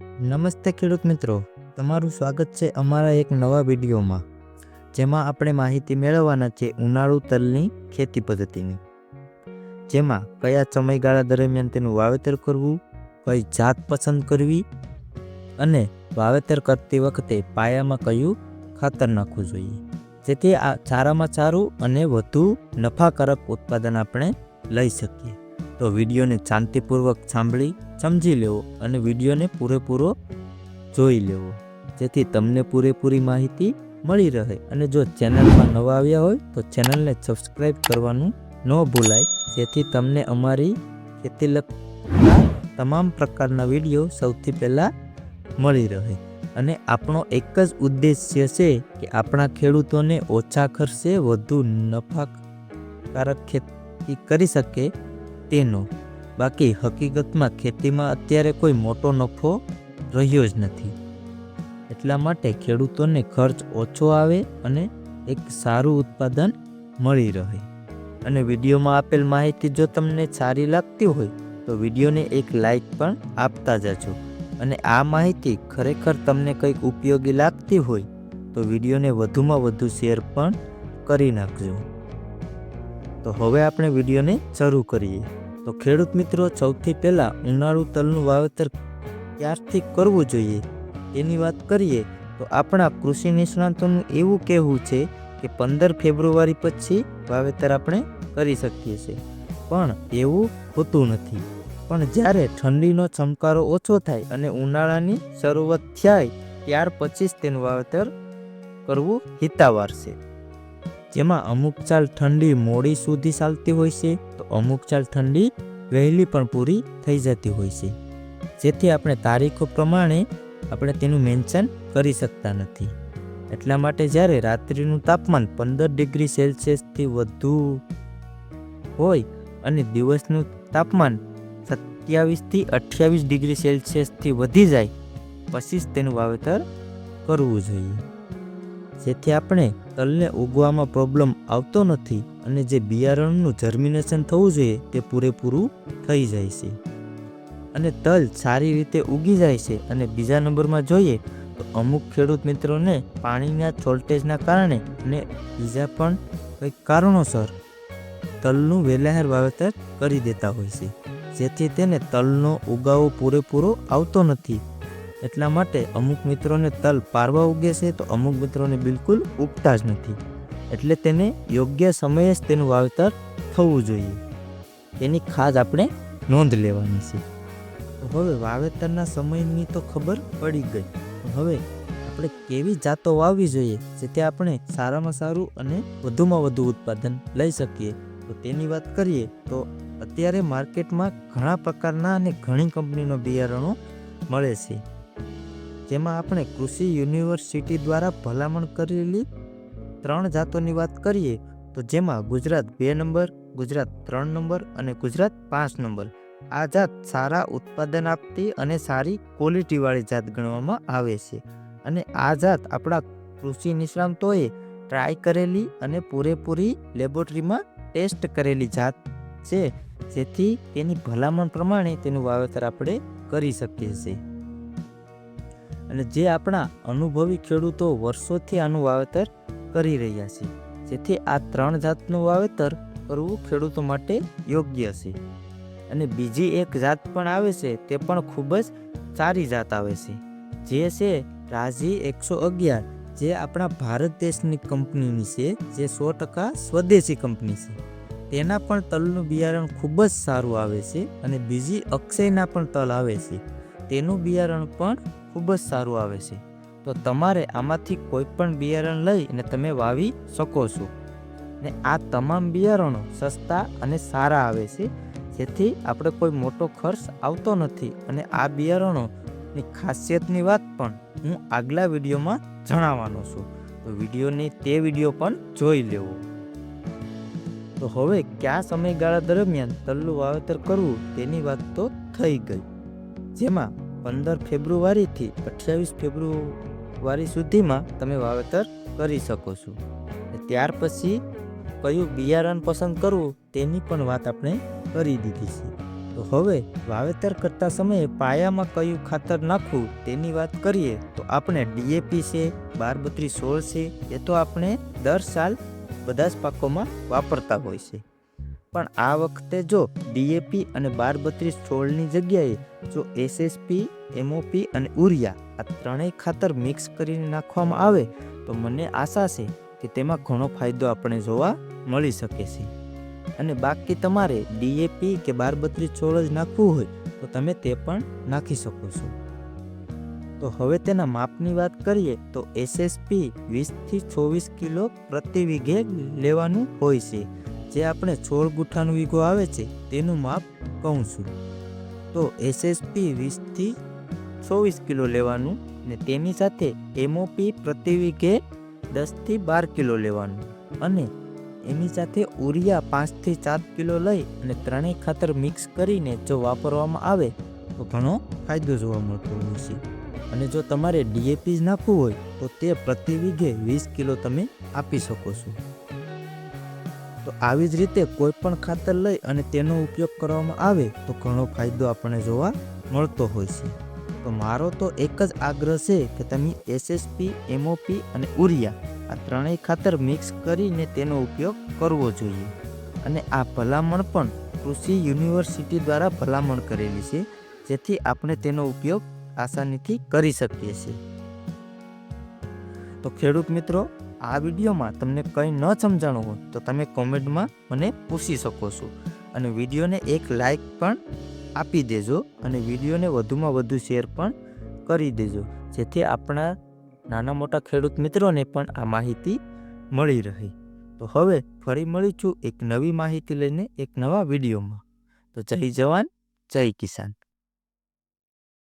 નમસ્તે ખેડૂત મિત્રો. તમારું સ્વાગત છે અમારા એક નવા વિડીયોમાં, જેમાં આપણે માહિતી મેળવવાના છે ઉનાળુ તલની ખેતી પદ્ધતિની. જેમાં કયા સમયગાળા દરમિયાન તેનું વાવેતર કરવું, કઈ જાત પસંદ કરવી અને વાવેતર કરતી વખતે પાયામાં કયું ખાતર નાખવું જોઈએ. જેથી આ સારામાં સારું અને વધુ નફાકારક ઉત્પાદન આપણે લઈ શકીએ. તો વિડીયોને શાંતિપૂર્વક સાંભળી સમજી લેવો અને વિડીયોને પૂરેપૂરો જોઈ લેવો. જેથી તમને પૂરેપૂરી માહિતી મળી રહે અને જો ચેનલમાં નવા આવ્યા હોય તો ચેનલને સબસ્ક્રાઈબ કરવાનું ન ભૂલાય. જેથી તમને અમારી ખેતી લગતા તમામ પ્રકારના વીડિયો સૌથી પહેલાં મળી રહે. અને આપણો એક જ ઉદ્દેશ્ય છે કે આપણા ખેડૂતોને ઓછા ખર્ચે વધુ નફાકારક ખેતી કરી શકે તેનો. બાકી હકીકતમાં ખેતીમાં અત્યારે કોઈ મોટો નફો રહ્યો જ નથી. એટલા માટે ખેડૂતોને ખર્ચ ઓછો આવે અને એક સારું ઉત્પાદન મળી રહે. અને વિડીયોમાં આપેલ માહિતી જો તમને સારી લાગતી હોય, તો વિડીયોને એક લાઈક પણ આપતા જજો. અને આ માહિતી ખરેખર તમને કંઈક ઉપયોગી લાગતી હોય, તો વિડીયોને વધુમાં વધુ શેર પણ કરી નાખજો. તો હવે આપણે વિડીયોને શરૂ કરીએ. તો ખેડૂત મિત્રો, સૌથી પહેલાં ઉનાળુ તલનું વાવેતર ક્યારથી કરવું જોઈએ? એની વાત કરીએ તો આપણા કૃષિ નિષ્ણાતોનું એવું કહેવું છે કે પંદર ફેબ્રુઆરી પછી વાવેતર આપણે કરી શકીએ છીએ. પણ એવું હોતું નથી. પણ જ્યારે ઠંડીનો ચમકારો ઓછો થાય અને ઉનાળાની શરૂઆત થાય, ત્યાર પછી જ તેનું વાવેતર કરવું હિતાવાર છે. જેમાં અમુક ચાલ ઠંડી મોડી સુધી ચાલતી હોય છે અમુક ચાલ ઠંડી વહેલી પણ પૂરી થઈ જતી હોય છે. જેથી આપણે તારીખો પ્રમાણે આપણે તેનું મેન્શન કરી શકતા નથી. એટલા માટે જ્યારે રાત્રિનું તાપમાન પંદર ડિગ્રી સેલ્સિયસથી વધુ હોય અને દિવસનું તાપમાન સત્યાવીસથી અઠ્યાવીસ ડિગ્રી સેલ્સિયસથી વધી જાય, પછી જ તેનું વાવેતર કરવું જોઈએ. જેથી આપણે તલને ઉગવામાં પ્રોબ્લેમ આવતો નથી અને જે બિયારણનું જર્મિનેશન થવું જોઈએ તે પૂરેપૂરું થઈ જાય છે. અને તલ સારી રીતે ઉગી જાય છે અને બીજા નંબરમાં જોઈએ તો અમુક ખેડૂત મિત્રોને પાણીના શોર્ટેજના કારણે અને બીજા પણ કંઈક કારણોસર તલનું વેલાહેર વાવેતર કરી દેતા હોય છે. જેથી તેને તલનો ઉગાવો પૂરેપૂરો આવતો નથી. એટલા માટે અમુક મિત્રોને તલ પારવા ઉગે છે તો અમુક મિત્રોને બિલકુલ ઉગતા જ નથી. એટલે તેને યોગ્ય સમયે જ તેનું વાવેતર થવું જોઈએ. તેની ખાસ આપણે નોંધ લેવાની છે. હવે વાવેતરના સમયની તો ખબર પડી ગઈ. હવે આપણે કેવી જાતો વાવવી જોઈએ જેથી આપણે સારામાં સારું અને વધુમાં વધુ ઉત્પાદન લઈ શકીએ. તો તેની વાત કરીએ તો અત્યારે માર્કેટમાં ઘણા પ્રકારના અને ઘણી કંપનીનો બિયારણો મળે છે. જેમાં આપણે કૃષિ યુનિવર્સિટી દ્વારા ભલામણ કરેલી ત્રણ જાતોની વાત કરીએ, તો જેમાં ગુજરાત બે નંબર, ગુજરાત ત્રણ નંબર અને ગુજરાત પાંચ નંબર. આ જાત સારા ઉત્પાદન આપતી અને સારી ક્વોલિટીવાળી જાત ગણવામાં આવે છે. અને આ જાત આપણા કૃષિ નિષ્ણાંતોએ ટ્રાય કરેલી અને પૂરેપૂરી લેબોરેટરીમાં ટેસ્ટ કરેલી જાત છે, જેથી તેની ભલામણ પ્રમાણે તેનું વાવેતર આપણે કરી શકીએ છીએ. અને જે આપણા અનુભવી ખેડૂતો વર્ષોથી આનું વાવેતર કરી રહ્યા છે. જેથી આ ત્રણ જાતનું વાવેતર કરવું ખેડૂતો માટે યોગ્ય છે. અને બીજી એક જાત પણ આવે છે, તે પણ ખૂબ જ સારી જાત આવે છે. જે છે રાજી એકસો અગિયાર, જે આપણા ભારત દેશની કંપનીની છે, જે સો ટકા સ્વદેશી કંપની છે. તેના પણ તલનું બિયારણ ખૂબ જ સારું આવે છે અને બીજી અક્ષયના પણ તલ આવે છે. તેનું બિયારણ પણ ખૂબ જ સારું આવે છે. તો તમારે આમાંથી કોઈ પણ બિયારણ લઈ અને તમે વાવી શકો છો. ને આ તમામ બિયારણો સસ્તા અને સારા આવે છે. જેથી આપણે કોઈ મોટો ખર્ચ આવતો નથી. અને આ બિયારણોની ખાસિયતની વાત પણ હું આગલા વિડીયોમાં જણાવવાનો છું. તો વિડીયોની તે વીડિયો પણ જોઈ લેવો. તો હવે કયા સમયગાળા દરમિયાન તલનું વાવેતર કરવું તેની વાત તો થઈ ગઈ. જેમાં પંદર ફેબ્રુઆરીથી અઠ્યાવીસ ફેબ્રુઆરી સુધીમાં તમે વાવેતર કરી શકો છો. ત્યાર પછી કયું બિયારણ પસંદ કરવું તેની પણ વાત આપણે કરી દીધી છે. તો હવે વાવેતર કરતા સમયે પાયામાં કયું ખાતર નાખવું તેની વાત કરીએ તો આપણે ડીએપી છે બાર બત્રીસ સોળ છે, એ તો આપણે દર સાલ બધા જ પાકોમાં વાપરતા હોય છે. પણ આ વખતે જો ડીએપી અને બાર બત્રીસ સોળની જગ્યાએ જો એસએસપી એમઓપી અને ઉરિયા આ ત્રણેય ખાતર મિક્સ કરીને નાખવામાં આવે, તો મને આશા છે કે તેમાં ઘણો ફાયદો આપણે જોવા મળી શકે છે. અને બાકી તમારે ડીએપી કે બાર બત્રીસ છોડ જ નાખવું હોય, તો તમે તે પણ નાખી શકો છો. તો હવે તેના માપની વાત કરીએ, તો એસએસપી વીસથી ચોવીસ કિલો પ્રતિ વીઘે લેવાનું હોય છે. જે આપણે છોડ ગુઠાનું વીઘો આવે છે, તેનું માપ કહું છું તો એસએસપી વીસથી ચોવીસ કિલો લેવાનું ને તેની સાથે એમઓપી પ્રતિ વીઘે દસથી બાર કિલો લેવાનું. અને એની સાથે ઉરિયા પાંચથી સાત કિલો લઈ અને ત્રણેય ખાતર મિક્સ કરીને જો વાપરવામાં આવે, તો ઘણો ફાયદો જોવા મળતો હોય છે. અને જો તમારે ડીએપી જ નાખવું હોય, તો તે પ્રતિ વીઘે વીસ કિલો તમે આપી શકો છો. તો આવી જ રીતે કોઈ પણ ખાતર લઈ અને તેનો ઉપયોગ કરવામાં આવે તો ઘણો ફાયદો આપણને જોવા મળતો હોય છે. તો મારો તો એક જ આગ્રહ છે કે તમે એસએસપી એમઓપી અને ઉરિયા આ ત્રણેય ખાતર મિક્સ કરીને તેનો ઉપયોગ કરવો જોઈએ. અને આ ભલામણ પણ કૃષિ યુનિવર્સિટી દ્વારા ભલામણ કરેલી છે, જેથી આપણે તેનો ઉપયોગ આસાનીથી કરી શકીએ છીએ. તો ખેડૂત મિત્રો આ વિડીયોમાં તમને કંઈ ન સમજાણું હોય તો તમે કોમેન્ટમાં મને પૂછી શકો છો. અને વિડીયોને એક લાઈક પણ આપી દેજો અને વિડીયોને વધુમાં વધુ શેર પણ કરી દેજો, જેથી આપણા નાના મોટા ખેડૂત મિત્રોને પણ આ માહિતી મળી રહે. તો હવે ફરી મળીશું એક નવી માહિતી લઈને એક નવા વિડીયોમાં. તો જય જવાન, જય કિસાન.